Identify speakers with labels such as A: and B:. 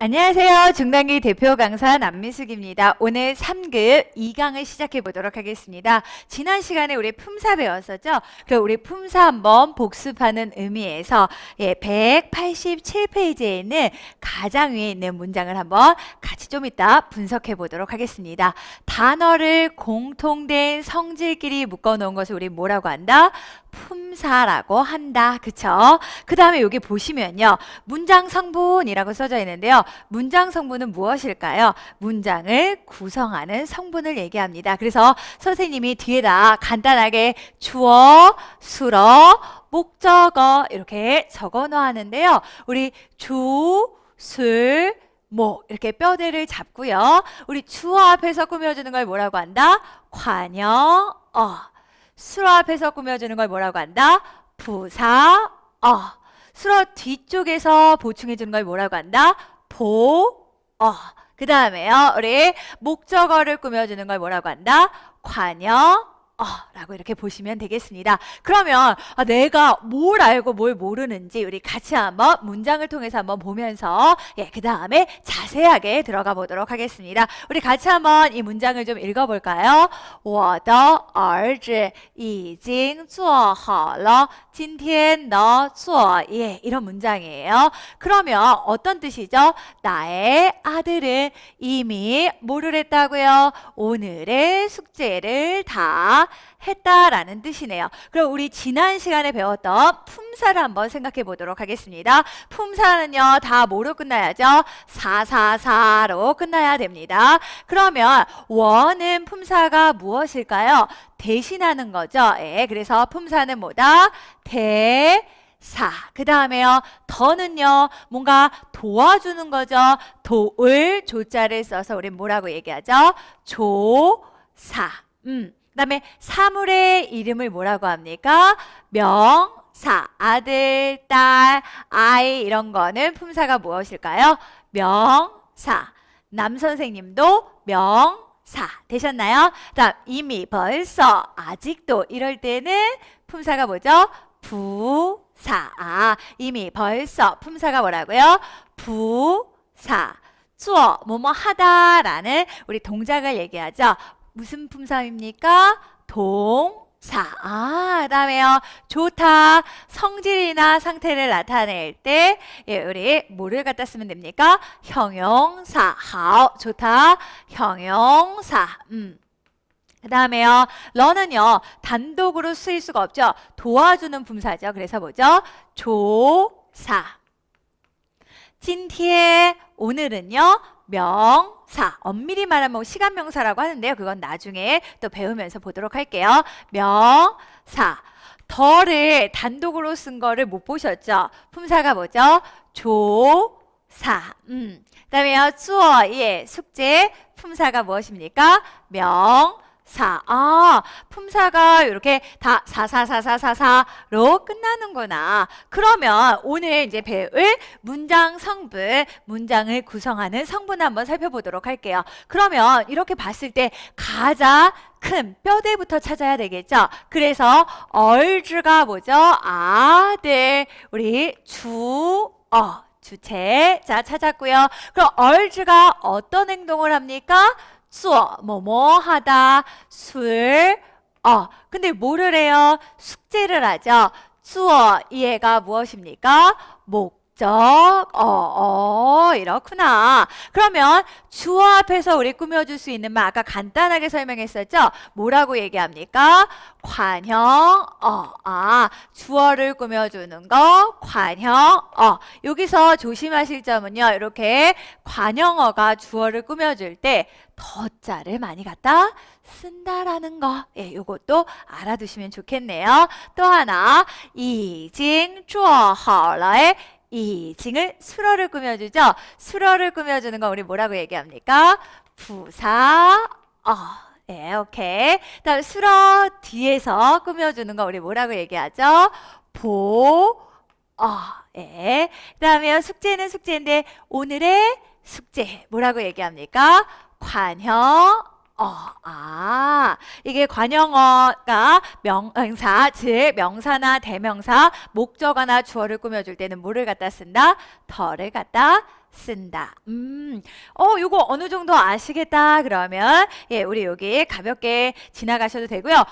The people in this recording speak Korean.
A: 안녕하세요. 중단기 대표 강사 남미숙입니다. 오늘 3급 2강을 시작해 보도록 하겠습니다. 지난 시간에 우리 품사 배웠었죠? 그럼 우리 품사 한번 복습하는 의미에서 예, 187페이지에 있는 가장 위에 있는 문장을 한번 같이 좀 이따 분석해 보도록 하겠습니다. 단어를 공통된 성질끼리 묶어 놓은 것을 우리 뭐라고 한다? 품사라고 한다. 그쵸? 그 다음에 여기 보시면요. 문장 성분이라고 써져 있는데요. 문장 성분은 무엇일까요? 문장을 구성하는 성분을 얘기합니다. 그래서 선생님이 뒤에다 간단하게 주어, 수러, 목적어 이렇게 적어 놓았는데요. 우리 주, 술, 목 이렇게 뼈대를 잡고요. 우리 주어 앞에서 꾸며주는 걸 뭐라고 한다? 관여, 어. 수로 앞에서 꾸며주는 걸 뭐라고 한다? 부사, 어. 수로 뒤쪽에서 보충해주는 걸 뭐라고 한다? 보, 어. 그 다음에요, 우리 목적어를 꾸며주는 걸 뭐라고 한다? 관여, 어, 라고 이렇게 보시면 되겠습니다. 그러면 아, 내가 뭘 알고 뭘 모르는지 우리 같이 한번 문장을 통해서 한번 보면서 예, 그 다음에 자세하게 들어가 보도록 하겠습니다. 우리 같이 한번 이 문장을 좀 읽어볼까요? 我的儿子已经做好了今天的作业 이런 문장이에요. 그러면 어떤 뜻이죠? 나의 아들은 이미 뭐를 했다고요? 오늘의 숙제를 다 했다라는 뜻이네요. 그럼 우리 지난 시간에 배웠던 품사를 한번 생각해 보도록 하겠습니다. 품사는요, 다 뭐로 끝나야죠? 사사사로 끝나야 됩니다. 그러면 원은 품사가 무엇일까요? 대신하는 거죠. 예, 그래서 품사는 뭐다? 대, 사. 그 다음에요. 더는요, 뭔가 도와주는 거죠. 도을 조자를 써서 우리 뭐라고 얘기하죠? 조사. 음. 그 다음에 사물의 이름을 뭐라고 합니까? 명사. 아들, 딸, 아이 이런 거는 품사가 무엇일까요? 명사. 남 선생님도 명사 되셨나요? 다음 이미 벌써 아직도 이럴 때는 품사가 뭐죠? 부사. 아, 이미 벌써 품사가 뭐라고요? 부사. 做 뭐뭐 하다라는 우리 동작을 얘기하죠. 무슨 품사입니까? 동사. 아, 그다음에요. 좋다. 성질이나 상태를 나타낼 때 예, 우리 뭐를 갖다 쓰면 됩니까? 형용사. 하오. 좋다. 형용사. 음. 그 다음에요. 러는요. 단독으로 쓰일 수가 없죠. 도와주는 분사죠. 그래서 뭐죠? 조사. 찐티에 오늘은요. 명사. 엄밀히 말하면 뭐 시간 명사라고 하는데요. 그건 나중에 또 배우면서 보도록 할게요. 명사. 더를 단독으로 쓴 거를 못 보셨죠? 품사가 뭐죠? 조사. 음. 그다음에요. 주어, 예, 숙제. 품사가 무엇입니까? 명. 사. 아, 품사가 이렇게 다 사사사사사사로 끝나는구나. 그러면 오늘 이제 배울 문장 성분, 문장을 구성하는 성분 한번 살펴보도록 할게요. 그러면 이렇게 봤을 때 가장 큰 뼈대부터 찾아야 되겠죠. 그래서 얼주가 뭐죠? 아들. 우리 주, 어, 주체. 자, 찾았고요. 그럼 얼주가 어떤 행동을 합니까? 做 뭐뭐 하다 술 어, 근데 뭐를 해요? 숙제를 하죠. 做 이해가 무엇입니까? 목 적, 어, 어, 이렇구나. 그러면 주어 앞에서 우리 꾸며줄 수 있는 말 아까 간단하게 설명했었죠? 뭐라고 얘기합니까? 관형, 어, 아, 주어를 꾸며주는 거, 관형, 어. 여기서 조심하실 점은요, 이렇게 관형어가 주어를 꾸며줄 때 더자를 많이 갖다 쓴다라는 거. 예, 요것도 알아두시면 좋겠네요. 또 하나, 이징 주어 好了의 이징을 수러를 꾸며주죠. 수러를 꾸며주는 거 우리 뭐라고 얘기합니까? 부사, 어. 예, 오케이. 다음 수러 뒤에서 꾸며주는 거 우리 뭐라고 얘기하죠? 보, 어. 예. 그 다음에 숙제는 숙제인데 오늘의 숙제 뭐라고 얘기합니까? 관형 어, 아, 이게 관형어가 명사, 즉 명사나 대명사, 목적어나 주어를 꾸며줄 때는 뭐를 갖다 쓴다? 더를 갖다 쓴다. 음, 어, 요거 어느 정도 아시겠다 그러면 예, 우리 여기 가볍게 지나가셔도 되고요.